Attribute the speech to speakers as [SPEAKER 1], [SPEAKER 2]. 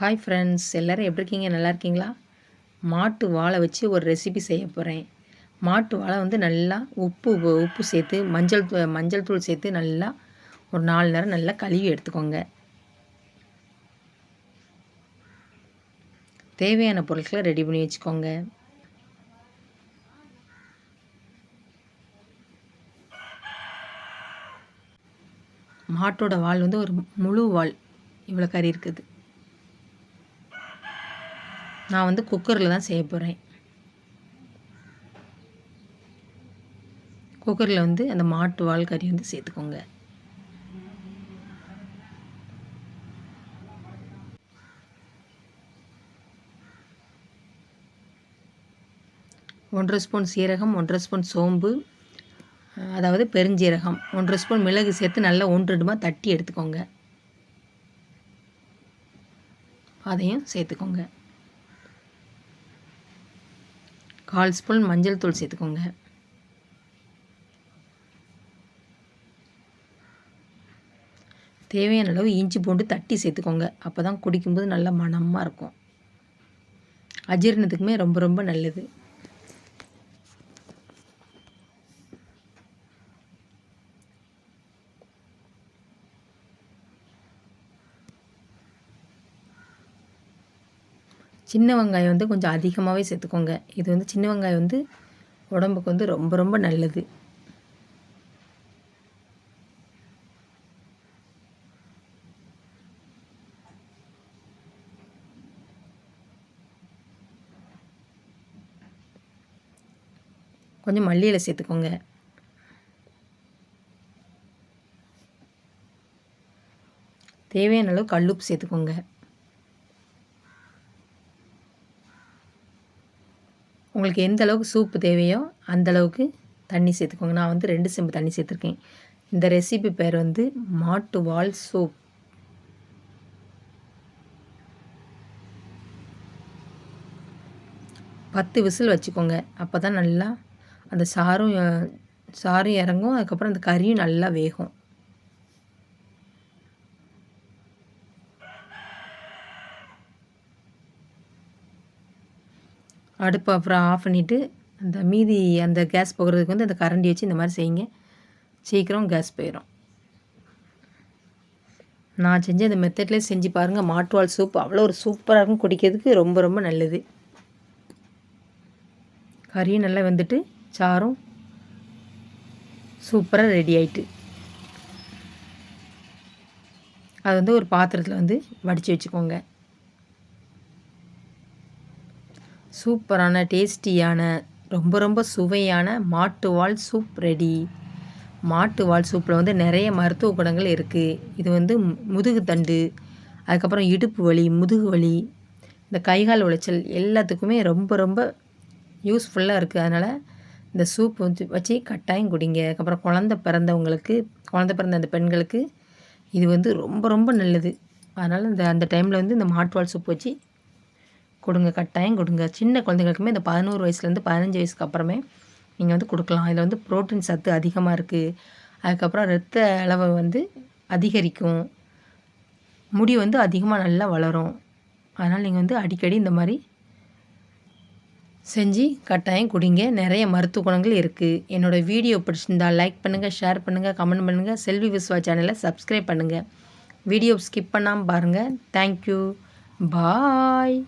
[SPEAKER 1] hi friends எல்லோரும் எப்படி இருக்கீங்க நல்லா இருக்கீங்களா மாட்டு வாழை வச்சு ஒரு ரெசிபி செய்ய போகிறேன் மாட்டு வாழை வந்து நல்லா உப்பு உப்பு சேர்த்து மஞ்சள் மஞ்சள் தூள் சேர்த்து நல்லா ஒரு நாலு நேரம் நல்லா கழுவி எடுத்துக்கோங்க தேவையான பொருட்களை ரெடி பண்ணி வச்சுக்கோங்க மாட்டோட வாழ் வந்து ஒரு முழு வாழ் இவ்வளோ கறி இருக்குது நான் வந்து குக்கரில் தான் செய்ய போகிறேன் குக்கரில் வந்து அந்த மாட்டு வால் கறி வந்து சேர்த்துக்கோங்க ஒன்றரை ஸ்பூன் சீரகம் ஒன்றரை ஸ்பூன் சோம்பு அதாவது பெருஞ்சீரகம் ஒன்றரை ஸ்பூன் மிளகு சேர்த்து நல்லா ஒன்றுடுமா தட்டி எடுத்துக்கோங்க அதையும் சேர்த்துக்கோங்க கால் ஸ்பூன் மஞ்சள் தூள் சேர்த்துக்கோங்க தேவையான அளவு இஞ்சி பூண்டு தட்டி சேர்த்துக்கோங்க அப்போ தான் குடிக்கும்போது நல்லா மணமாக இருக்கும் அஜீரணத்துக்குமே ரொம்ப ரொம்ப நல்லது சின்ன வெங்காயம் வந்து கொஞ்சம் அதிகமாகவே சேர்த்துக்கோங்க இது வந்து சின்ன வெங்காயம் வந்து உடம்புக்கு வந்து ரொம்ப ரொம்ப நல்லது கொஞ்சம் மல்லியில் சேர்த்துக்கோங்க தேவையான அளவு கல்லுப்பு சேர்த்துக்கோங்க உங்களுக்கு எந்த அளவுக்கு சூப்பு தேவையோ அந்தளவுக்கு தண்ணி சேர்த்துக்கோங்க நான் வந்து ரெண்டு செம்பு தண்ணி சேர்த்துருக்கேன் இந்த ரெசிபி பேர் வந்து மாட்டு வால் சூப் பத்து விசில் வச்சுக்கோங்க அப்போ தான் நல்லா அந்த சாரும் சாரும் இறங்கும் அதுக்கப்புறம் அந்த கறியும் நல்லா வேகும் அடுப்பை அப்புறம் ஆஃப் பண்ணிவிட்டு அந்த மீதி அந்த கேஸ் போகிறதுக்கு வந்து அந்த கரண்டி வச்சு இந்த மாதிரி செய்யுங்க சீக்கிரம் கேஸ் போயிடும் நான் செஞ்ச அந்த மெத்தட்லேயே செஞ்சு பாருங்கள் மாட்டுவால் சூப் அவ்வளோ ஒரு சூப்பராக இருக்கும் குடிக்கிறதுக்கு ரொம்ப ரொம்ப நல்லது கறியும் நல்லா வந்துட்டு சாரும் சூப்பராக ரெடி ஆயிட்டு அது வந்து ஒரு பாத்திரத்தில் வந்து வடித்து வச்சுக்கோங்க சூப்பரான டேஸ்டியான ரொம்ப ரொம்ப சுவையான மாட்டுவால் சூப் ரெடி மாட்டுவால் சூப்பில் வந்து நிறைய மருத்துவ குணங்கள் இருக்குது இது வந்து முதுகு தண்டு அதுக்கப்புறம் இடுப்பு வலி முதுகு வலி இந்த கைகால் உளைச்சல் எல்லாத்துக்குமே ரொம்ப ரொம்ப யூஸ்ஃபுல்லாக இருக்குது அதனால் இந்த சூப் வந்து வச்சு கட்டாயம் குடிங்க அதுக்கப்புறம் குழந்த பிறந்தவங்களுக்கு குழந்த பிறந்த அந்த பெண்களுக்கு இது வந்து ரொம்ப ரொம்ப நல்லது அதனால் இந்த அந்த டைமில் வந்து இந்த மாட்டுவால் சூப் வச்சு கொடுங்க கட்டாயம் கொடுங்க சின்ன குழந்தைங்களுக்குமே இந்த பதினோரு வயசுலேருந்து பதினஞ்சு வயசுக்கு அப்புறமே நீங்கள் வந்து கொடுக்கலாம் இதில் வந்து ப்ரோட்டீன் சத்து அதிகமாக இருக்குது அதுக்கப்புறம் ரத்த அளவை வந்து அதிகரிக்கும் முடி வந்து அதிகமாக நல்லா வளரும் அதனால் நீங்கள் வந்து அடிக்கடி இந்த மாதிரி செஞ்சு கட்டாயம் குடிங்க நிறைய மருத்துவ குணங்கள் இருக்குது என்னோடய வீடியோ பிடிச்சிருந்தால் லைக் பண்ணுங்கள் ஷேர் பண்ணுங்கள் கமெண்ட் பண்ணுங்கள் செல்வி விஸ்வா சேனலை சப்ஸ்கிரைப் பண்ணுங்கள் வீடியோ ஸ்கிப் பண்ணாமல் பாருங்கள் தேங்க்யூ பாய்